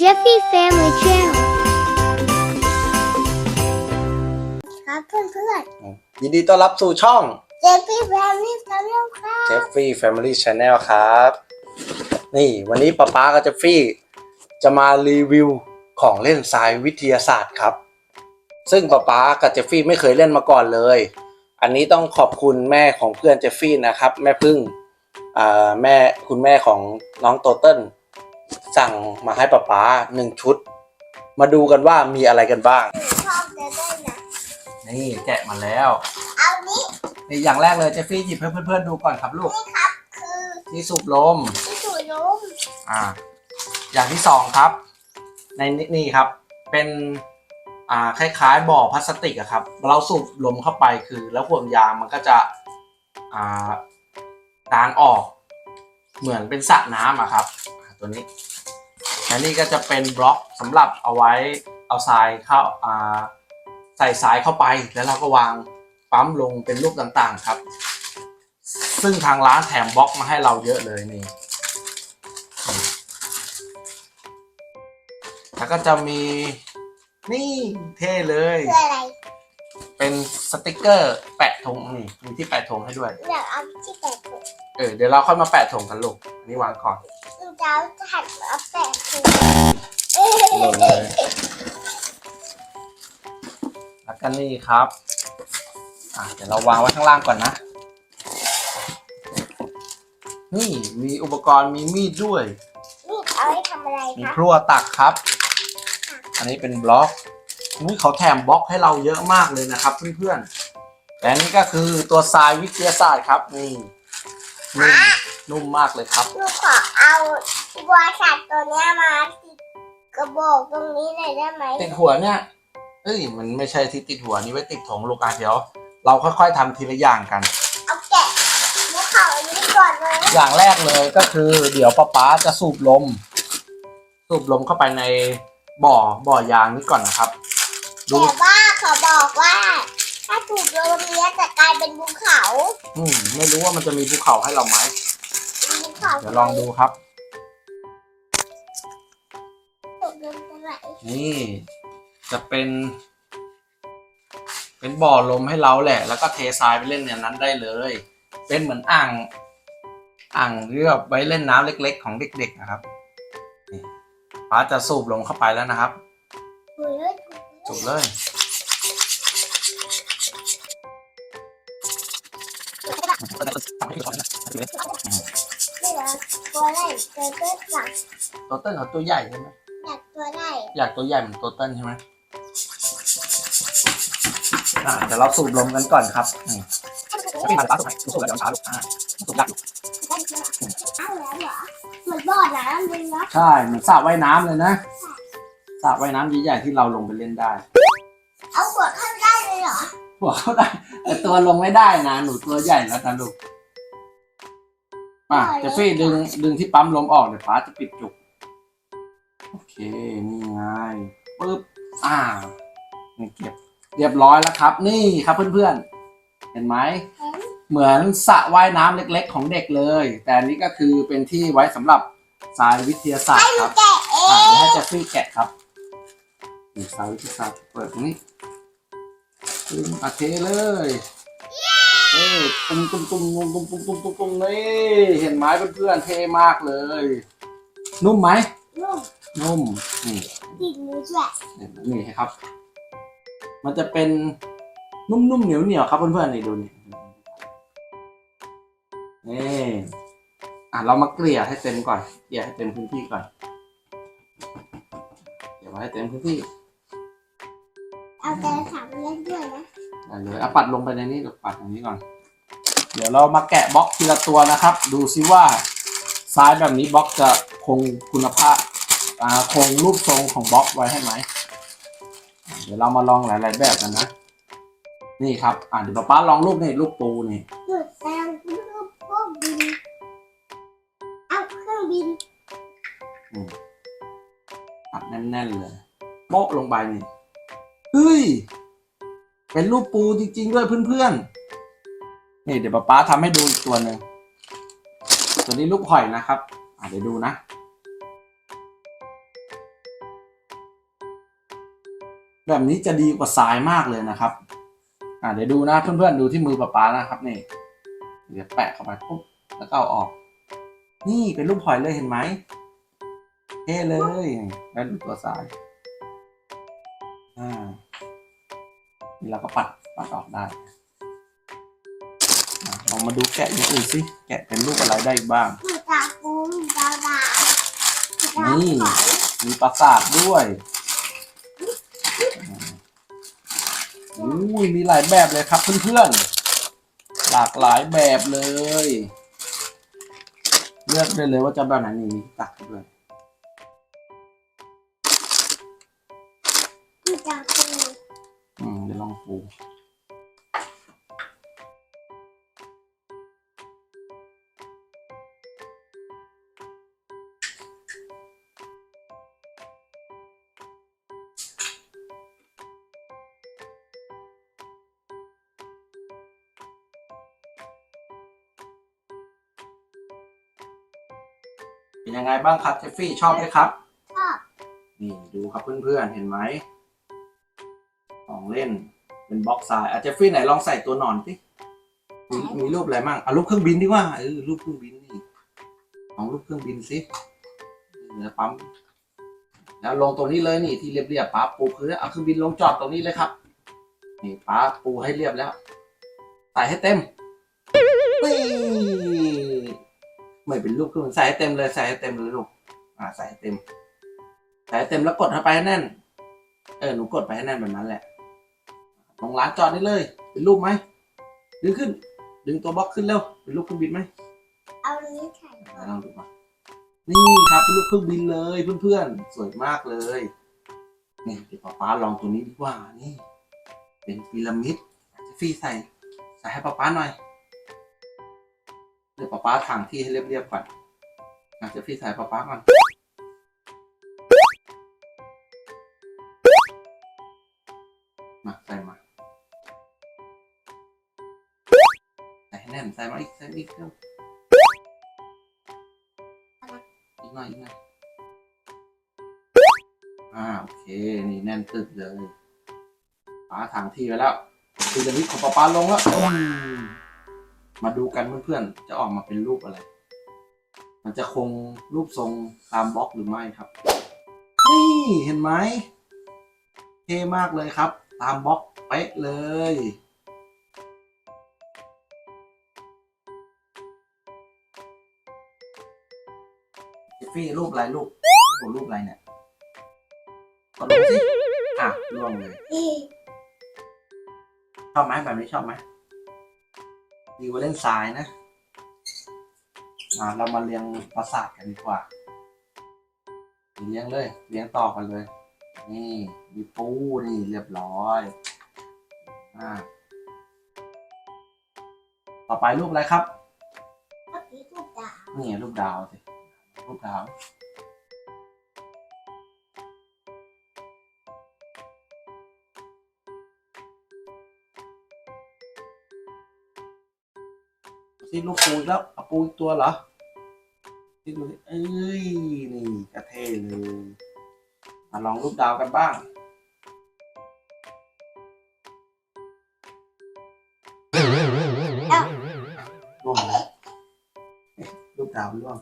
Jeffy Family Channel ครับเพื่อนเพื่อนยินดีต้อนรับสู่ช่อง ๆ Jeffy Family Channel ครับ Jeffrey Family Channel ครับ นี่วันนี้ป๊าป๊ากับเจฟฟี่จะมารีวิวของเล่นทรายวิทยาศาสตร์ครับ ซึ่งป๊าป๊ากับเจฟฟี่ไม่เคยเล่นมาก่อนเลย อันนี้ต้องขอบคุณแม่ของเพื่อนเจฟฟี่นะครับ แม่พึ่งอ่าแม่คุณแม่ของน้องโตเติ้ล สั่งมาให้ป๊าป๊าหนึ่งชุด มาดูกันว่ามีอะไรกันบ้าง ชอบจะได้นะนี่แกะมาแล้ว เอานี้นี่อย่างแรกเลยเจฟฟี่หยิบให้เพื่อนๆดูก่อนครับลูก นี่ครับคือที่สูบลม ที่สูดลมอ่า อย่างที่สองครับ ในนี่นี่ครับ เป็นอ่าคล้ายๆบ่อพลาสติกอะครับ เราสูบลมเข้าไปคือ แล้วห่วงยางมันก็จะอ่ากางออก เหมือนเป็นสระน้ำอะครับอ่า ตัวนี้และนี่ก็จะเป็นบล็อกสำหรับเอาไว้เอาทรายเข้าอ่าใส่ทรายเข้าไปแล้วเราก็วางปั๊มลงเป็นรูปต่างๆครับ ซึ่งทางร้านแถมบล็อกมาให้เราเยอะเลยนี่ แล้วก็จะมีนี่เท่เลยคืออะไร เป็นสติกเกอร์แปะธงนี่มีที่แปะธงให้ด้วย อยากเอาที่แปะถุงเออเดี๋ยวเราค่อยมาแปะธงกันลูกอันนี้วางก่อน จะเอาถัดมาแปะถุงลงเลยแล้วก็นี่ครับ อะเดี๋ยวเราวางไว้ข้างล่างก่อนนะ นี่มีอุปกรณ์มีมีดด้วยนี่เอาไว้ทำอะไรมีครับพลั่วตักครับ อันนี้เป็นบล็อกนี่เขาแถมบล็อกให้เราเยอะมากเลยนะครับเพื่อนๆแต่นี่ก็คือตัวทรายวิทยาศาสตร์ครับนี่นุ่ม นุ่มมากเลยครับ หนูขอเอาบัวสัตว์ตัวเนี้ยมาติดกระบอกตรงนี้หน่อยได้ไหมติดหัวเนี่ยเอ้ยมันไม่ใช่ที่ติดหัวนี่ไว้ติดถงลูกอะเดี๋ยว เราค่อยๆทำทีละอย่างกัน เอาแกะภูเขาอันนี้ก่อนเลยอย่างแรกเลยก็คือเดี๋ยวป๊าป๊าจะสูบลม สูบลมเข้าไปในบ่อบ่อยางนี้ก่อนนะครับ ดูแต่ว่าเขาบอกว่า ถ้าถูกโดนเนี้ยจะกลายเป็นภูเขา อืมไม่รู้ว่ามันจะมีภูเขาให้เราไหมภู เขาเดี๋ยวลองดูครับถูกโดนเท่าไหร่นี่จะเป็น เป็นบ่อลมให้เราแหละ แล้วก็เททรายไปเล่นในนั้นได้เลย เป็นเหมือนอ่างอ่างเรียบไว้เล่นน้ำเล็ก ๆ ของเด็ก ๆ นะครับนี่ป้าจะสูบลงเข้าไปแล้วนะครับถูกเลยสูบเลยนี่เหรอ ตัวไล่ตัวเต้นหลังตัวเต้นเขาตัวใหญ่ใช่ไหมอยากตัวไล่อยากตัวใหญ่เหมือนตัวเต้นใช่ไหมอ่าเดี๋ยวเราสูบลมกันก่อนครับนี่ไม่มาป้าสูบสูบแล้วเดี๋ยวช้าลูกอ่าสูบยากอยู่เอาแล้วเหรอเหมือนบ่อน้ำเลยนะใช่เหมือนสระว่ายน้ำเลยนะสระว่ายน้ำใหญ่ๆที่เราลงไปเล่นได้เอาหัวเข้าได้เลยเหรอหัวเข้าได้แต่ตัวลงไม่ได้นะหนูตัวใหญ่แล้วนะลูก อะเจฟฟี่ดึงดึงที่ปั๊มลมออกเดี๋ยวฟ้าจะปิดจุก โอเค นี่ไงปึ๊บ อ่านี่เก็บ เรียบร้อยแล้วครับ นี่ครับเพื่อนๆ เห็นไหม เหมือนสระว่ายน้ำเล็กๆ ของเด็กเลย แต่อันนี้ก็คือเป็นที่ไว้สำหรับสายวิทยาศาสตร์ครับแกะเออะงเดี๋ยวให้เจฟฟี่แกะครับสายวิทยาศาสตร์เปิดตรงนี้ตึ้งอะเทเลย เอ้ยตุ้มตุ้มตุ้มตุ้มตุ้มตุ้มตุ้มตุ้มตุ้มนี่เห็นไหมเพื่อนๆเท่มากเลย นุ่มไหมนุ่มนุ่มนี่ติดมือด้วยนี่ครับ มันจะเป็นนุ่มๆเหนียวๆครับเพื่อนๆนี่ดูนี่นี่อะเรามาเกลี่ยให้เต็มก่อนเกลี่ยให้เต็มพื้นที่ก่อนเกลี่ยไว้ให้เต็มพื้นที่ เอาแต่สามเล่นด้วยนะ ได้เลยเอาปัดลงไปในนี้ลูกปัดอย่างนี้ก่อน เดี๋ยวเรามาแกะบล็อกทีละตัวนะครับ ดูซิว่าซ้ายแบบนี้บล็อกจะคงคุณภาพอ่าคงรูปทรงของบล็อกไว้ให้ไหม เดี๋ยวเรามาลองหลาย ๆ แบบกันนะ นี่ครับ อ่าเดี๋ยวป๊าป๊าลองรูปนี่รูปปูนี่หยุดแซงรูปพวกบิน เอาเครื่องบินอัดแน่น ๆ เลยโป๊ะลงไปนี่ เฮ้ย เป็นรูปปูจริง ๆ ด้วยเพื่อนๆ นี่เดี๋ยวป๊าป๊าทำให้ดูอีกตัวหนึ่งตัวนี้รูปหอยนะครับอ่าเดี๋ยวดูนะ แบบนี้จะดีกว่าทรายมากเลยนะครับ อ่าเดี๋ยวดูนะเพื่อนๆดูที่มือป๊าป๊านะครับนี่ เดี๋ยวแปะเข้าไปปุ๊บแล้วก็เอาออก นี่เป็นรูปหอยเลยเห็นไหมเท่เลยแล้วดูตัวทรายอ่า นี่เราก็ปัดปัดออกได้อะลองมาดูแกะอย่างอื่นสิแกะเป็นรูปอะไรได้อีกบ้างมีตาปูมีตาดามีตานี่หอยมีปราสาทด้วยอุ้ยมีหลายแบบเลยครับเพื่อนๆหลากหลายแบบเลย เลือกได้เลยว่าจะแบบไหนนี่มีตักด้วย ปูเป็นยังไงบ้างครับเจฟฟี่ชอบไหมครับ ชอบ นี่ดูครับเพื่อนๆเห็นไหมของเล่น เป็นบล็อกทรายอาจจะฟฟี่ไหนลองใส่ตัวหนอนสิมีมีรูปอะไรมั่งเอารูปเครื่องบินดีกว่าเออรูปเครื่องบินนี่ของรูปเครื่องบินสิเนื้อปั๊มแล้วลงตรงนี้เลยนี่ที่เรียบๆป้าปูคือเอาเครื่องบินลงจอดตรงนี้เลยครับนี่ป้าปูให้เรียบแล้วใส่ให้เต็มนี่ไม่เป็นรูปเครื่องบินใส่ให้เต็มเลยใส่ให้เต็มเลยลูกอ่าใส่ให้เต็มใส่ให้เต็มแล้วกดเข้าไปให้แน่น เออหนูกดไปให้แน่นแบบนั้นแหละ ลงร้านจอดได้เลย เป็นรูปไหมดึงขึ้น ดึงตัวบล็อกขึ้นเร็ว เป็นรูปเครื่องบินไหมเอานี้ใส่ไหนลองดูมานี่ครับเป็นรูปเครื่องบินเลยเพื่อนๆ สวยมากเลยนี่เดี๋ยวป๊าป๊าลองตัวนี้ดีกว่านี่ เป็นพีระมิดอาจจะฟรีใส่ใส่ให้ป๊าป๊าหน่อยเดี๋ยวป๊าป๊าถางที่ให้เรียบๆก่อนอาจจะฟรีใส่ให้ป๊าป๊าก่อน อีกส่มาอีกเร็อีกหน่อยอีกหน่อยอ่าโอเค นี่แน่นตึกเลยป้าถางที่ไว้แล้วพีระมิดของป้าป้าลงแล้วมมาดูกันเพื่อนๆ จะออกมาเป็นรูปอะไร มันจะคงรูปทรงตามบล็อกหรือไม่ครับ นี่เห็นไหมเท่มากเลยครับ ตามบล็อกเป๊ะเลย ฟฟี่รูปอะไรรูปโอ้รูปอะไรเนี่ยกดลงสิอะล่วงเลยนี่ชอบไหมแบบนี้ชอบไหมดีกว่าเล่นทรายนะอ่าเรามาเรียงปราสาทกันดีกว่าเรียงเลยเรียงต่อกันเลย นี่มีปูนี่เรียบร้อยอ่าต่อไปรูปอะไรครับเมื่อกี้กูด่านี่รูปดาวสิ รูปดาวสิลูกปูอีกแล้วเอาปูอีกตัวเหรอที่ดูสิเอ้ยนี่กระเท่เลยมาลองรูปดาวกันบ้างเอ้าร่วงแล้วเอ๊ะรูปดาวร่วง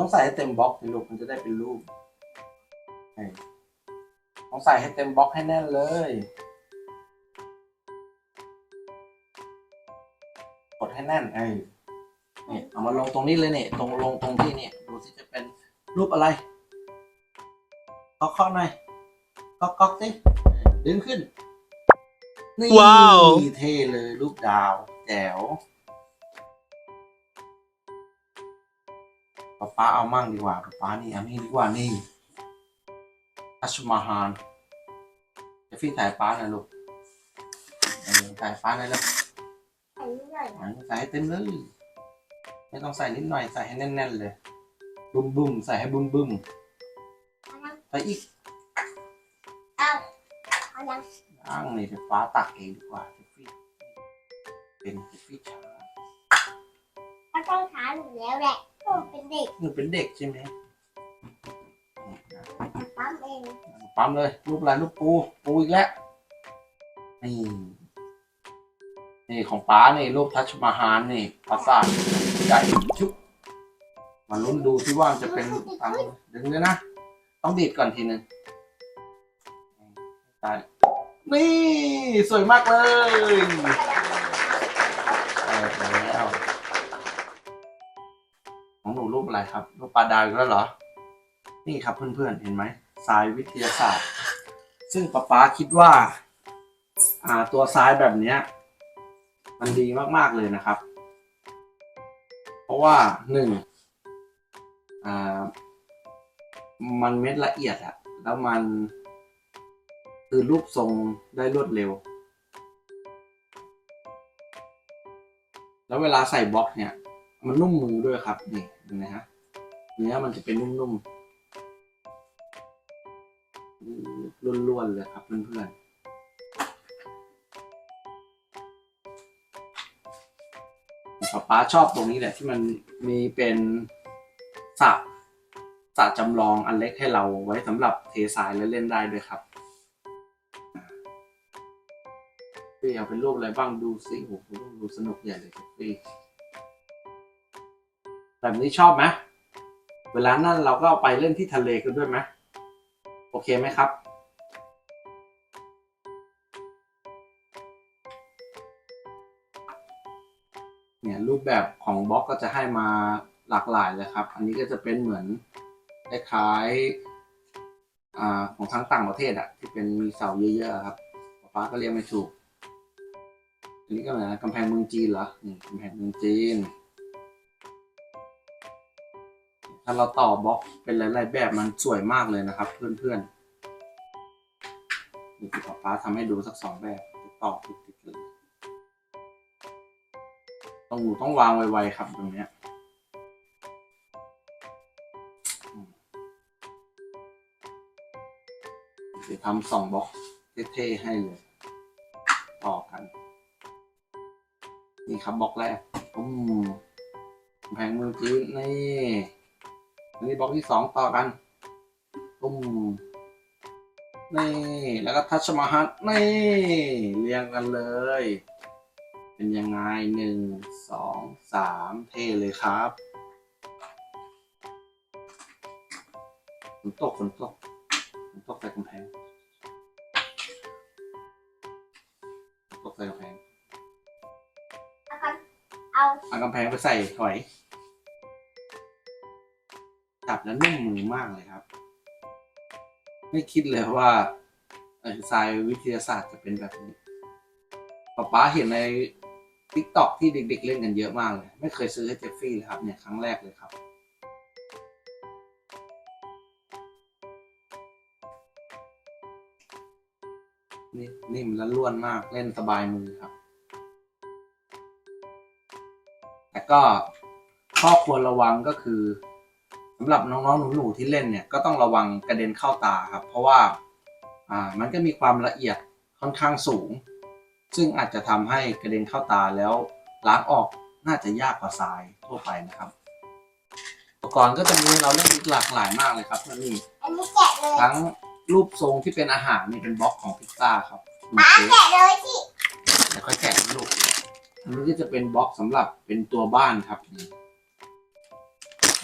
ต้องใส่ให้เต็มบล็อกสิลูกมันจะได้เป็นรูปนี่ต้องใส่ให้เต็มบล็อกให้แน่นเลย กดให้แน่นเอ้ยนี่เอามาลงตรงนี้เลยเนี่ยตรงลงตรงที่เนี่ยดูสิจะเป็นรูปอะไรเคาะๆหน่อยก๊อกก๊อกๆสิดึงขึ้น นี่ว้าว เท่เลยรูปดาวแจ๋ว ป๊าเอามั่งดีกว่าป๊านี่อานี่ดีกว่านี่ทัชมาฮานจะฟี่ถ่ายป๊าหน่อยลูกถ่ายป๊าหน่อยแล้วใส่นี่หน่ใส่ให้เต็มเลย ไม่ต้องใส่นิดหน่อยใส่ให้แน่น ๆ เลยบุ้มบุ้มใส่ให้บุ้มบุ้มใส่อีกเอาเอายังอ้างนี่เดี๋ยวฟ้าตักเองดีกว่าเจฟฟี่เป็นเจฟฟี่ช้าก็ต้องถาหนูแล้วแหละ หนูเป็นเด็กหนูเป็นเด็กใช่ไหมปั๊มเลยรูปอะไรรูปปูปูอีกแล้วนี่นี่ของป้านี่รูปทัชมาฮานนี่ปราสาทใหญ่ชุบมาลุ้นดูที่ว่ามันจะเป็นตามดึงเลยนะ ต้องดีดก่อนทีนึงได้นี่ สวยมากเลยได้แล้ว ของหนูรูปอะไรครับรูปปลาดาวอีกแล้วเหรอ นี่ครับเพื่อนๆเห็นไหมทรายวิทยาศาสตร์ ซึ่งป๊าป๊าคิดว่า อ่าตัวทรายแบบเนี้ย มันดีมากๆเลยนะครับ เพราะว่าหนึ่งอ่า มันเม็ดละเอียดอะแล้วมันคือรูปทรงได้รวดเร็ว แล้วเวลาใส่บล็อกเนี่ย มันนุ่มมือด้วยครับ นี่เห็นไหมฮะเนื้อมันจะเป็นนุ่มๆล้วนๆเลยครับเพื่อนๆป๊าป๊าชอบตรงนี้แหละที่มันมีเป็นสระสระจำลองอันเล็กให้เราไว้สำหรับเททรายและเล่นได้ด้วยครับพี่เอาเป็นรูปอะไรบ้างดูสิโอ้โหดูสนุกใหญ่เลยครับพี่ แบบนี้ชอบไหมเวลานั่นเราก็ไปเล่นที่ทะเลกันด้วยไหมโอเคไหมครับ เนี่ยรูปแบบของบล็อกก็จะให้มาหลากหลายเลยครับ อันนี้ก็จะเป็นเหมือนคล้ายๆอ่าของทั้งต่างประเทศอะที่เป็นมีเสาเยอะๆครับป๊าก็เรียกไม่ถูก อันนี้ก็เหมือนกำแพงเมืองจีนเหรอ นี่กำแพงเมืองจีน ถ้าเราต่อบล็อกเป็นหลาย ๆ แบบมันสวยมากเลยนะครับ เพื่อนๆนี่คือป๊าป๊าทำให้ดูสักสองแบบต่อติดๆเลยต้องอยู่ต้องวางไวๆครับตรงเนี้ยเดี๋ยวทำสองบล็อกเท่ๆให้เลย ต่อกัน นี่ครับบล็อกแรกอืมแพงมืองจีนนี่ อันนี้บล็อกที่สองต่อกันตุ้มนี่ แล้วก็ทัชมาฮัทนี่เรียงกันเลย เป็นยังไงหนึ่งสองสามเท่เลยครับฝนตกฝนตกฝนตกใส่กำแพงฝนตกใส่กำแพงเอากันเอาเอากำแพงไปใส่ถอย จับแล้วนุ่มมือมากเลยครับ ไม่คิดเลยว่าเอ่อทรายวิทยาศาสตร์จะเป็นแบบนี้ป๊าป๊าเห็นในทิกตอกที่เด็ก ๆ เล่นกันเยอะมากเลย ไม่เคยซื้อให้เจฟฟี่เลยครับเนี่ยครั้งแรกเลยครับนี่นิ่มและล้วนมากเล่นสบายมือครับ แต่ก็ข้อควรระวังก็คือ สำหรับน้องๆหนูๆที่เล่นเนี่ยก็ต้องระวังกระเด็นเข้าตาครับ เพราะว่าอ่ามันก็มีความละเอียดค่อนข้างสูง ซึ่งอาจจะทำให้กระเด็นเข้าตาแล้วล้างออกน่าจะยากกว่าทรายทั่วไปนะครับ อุปกรณ์ก็จะมีให้เราเล่นหลากหลายมากเลยครับนี่อันนี้แกะเลยทั้งรูปทรงที่เป็นอาหารนี่เป็นบล็อกของพิซซ่าครับมีป้าเค้กแกะเลยที่เดี๋ยวค่อยแกะนะลูกอันนี้ก็จะเป็นบล็อกสำหรับเป็นตัวบ้านครับนี่อั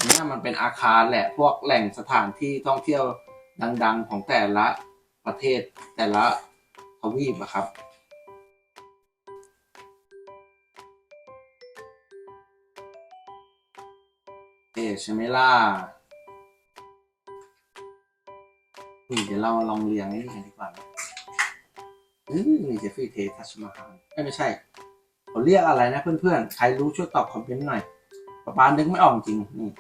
นนี้มันเป็นอาคารแหละพวกแหล่งสถานที่ท่องเที่ยวดัง ๆ ของแต่ละประเทศแต่ละทวีปอะครับ เอใช่ไหมล่ะนี่เดี๋ยวเราลองเรียงไอ้นี่กันดีกว่านะอืมนี่เจฟฟี่เททัชมาฮานไม่ใช่เขาเรียกอะไรนะเพื่อนๆ ใครรู้ช่วยตอบคอมเมนต์หน่อยป๊าป๊านึกไม่ออกจริงนี่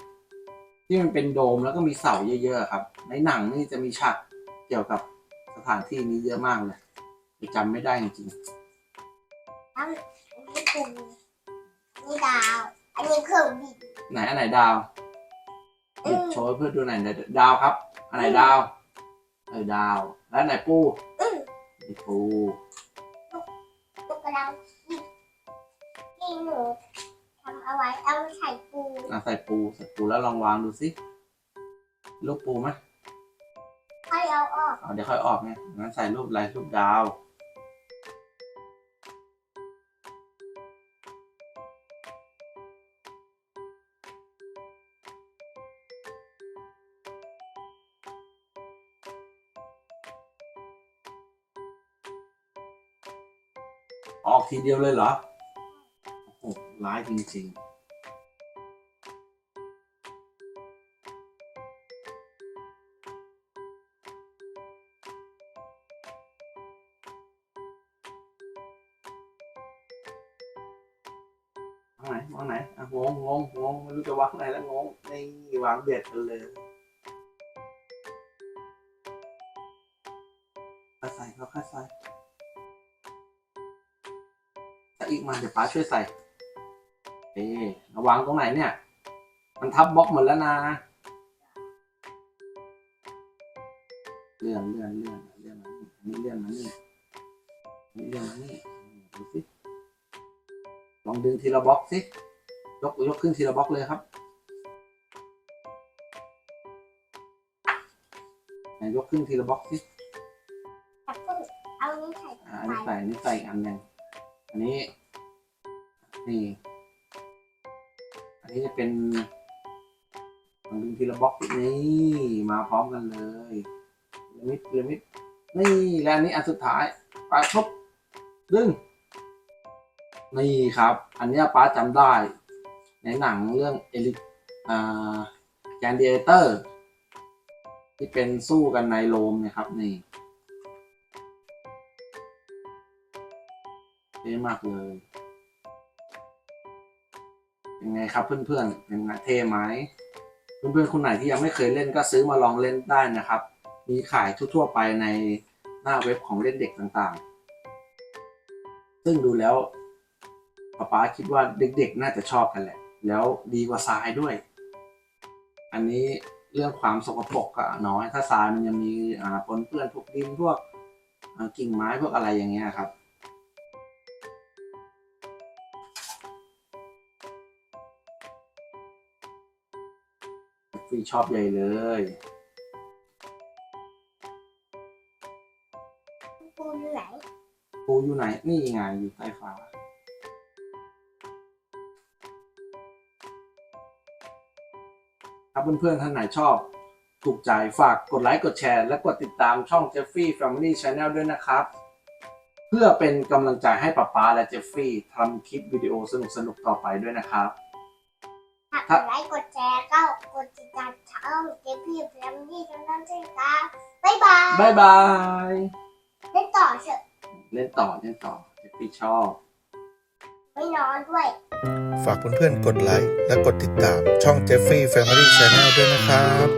ที่มันเป็นโดมแล้วก็มีเสาเยอะๆครับ ในหนังนี่จะมีฉากเกี่ยวกับสถานที่นี้เยอะมากเลยแต่จำไม่ได้จริงอันนี้ปูอันนี้ดาว อันนี้เครื่องบินๆไหนอันไหนดาวหยิบโชว์ให้เพื่อนดูหน่อยไหนดาวครับ อันไหนดาวเออดาว แล้วอันไหนปูอืมนี่ปูลูกกระดาวนี่นี่หนูทำเอาไว้เอาใส่ปูอะใส่ปูใส่ปูแล้วลองวางดูสิลูกปูไหมค่อยเอาอเอาเดี๋ยวค่อยออกไงงั้นใส่รูปลายรูปดาวออกทีเดียวเลยเหรอโอ้โห ร้ายจริงๆวางไหนวางไหนอะงงงงงงไม่รู้จะวางไหนแล้วงงนี่วางเบ็ดกันเลยค่อยใส่ก็ค่อยใส่ถ้าอีกมาเดี๋ยวป้าช่วยใส่ วางตรงไหนเนี่ย มันทับบล็อกหมดแล้วนะเลื่อนเลื่อนเลื่อนเลื่อนมานี่อันนี้เลื่อนมานี่อันนี้เลื่อนมานี่ดูสิลองดึงทีละบล็อกสิยกยกขึ้นทีละบล็อกเลยครับไหนยกขึ้นทีละบล็อกสิแต่ก็เอานี้ใส่อ่าอันนี้ใส่อันนี้ใส่อีกอันหนึ่งอันนี้นี่ อันนี้จะเป็นลองดึงทีละบล็อกนี่มาพร้อมกันเลยพีระมิดพีระมิดนี่และอันนี้อันสุดท้ายปลาชบดึงนี่ครับ อันนี้ป้าจำได้ ในหนังเรื่องเอลิอ่าแกนเดียเตอร์ ที่เป็นสู้กันในโรมนี่ยครับนี่เท่มากเลย เป็นไงครับเพื่อนๆเป็นไงเท่ไหมเพื่อนๆคนไหนที่ยังไม่เคยเล่นก็ซื้อมาลองเล่นได้นะครับ มีขายทั่วๆไปในหน้าเว็บของเล่นเด็กต่างๆ ซึ่งดูแล้วป๊าป๊าคิดว่าเด็กๆ น่าจะชอบกันแหละ แล้วดีกว่าทรายด้วย อันนี้เรื่องความสกปรกก็น้อย ถ้าทรายมันยังมีปนเปื้อนพวกดินพวกกิ่งไม้พวกอะไรอย่างเงี้ยครับ ฟีชอบใหญ่เลยปูอยู่ไหนปูอยู่ไหน นี่ไงอยู่ใต้ฟ้าครับเพื่อนๆท่านไหนชอบ ถูกใจฝากกดไลค์กดแชร์ และกดติดตามช่อง Jeffrey Family Channel ด้วยนะครับ เพื่อเป็นกำลังใจให้ป๊าป๊าและเจฟฟี่ทำคลิปวิดีโอสนุกๆต่อไปด้วยนะครับ ถ้ากดไลค์กดแชร์ก็ กดติดตามช่องเจพี่แฟมลี่ทั้งนั้นใช่ไหมคะบ๊ายบายบ๊ายบายเล่นต่อเถอะเล่นต่อเล่นต่อเจฟฟี่ชอบ ไม่นอนด้วย ฝากเพื่อนๆกดไลค์และกดติดตามช่อง Jeffrey Family Channel ด้วยนะครับ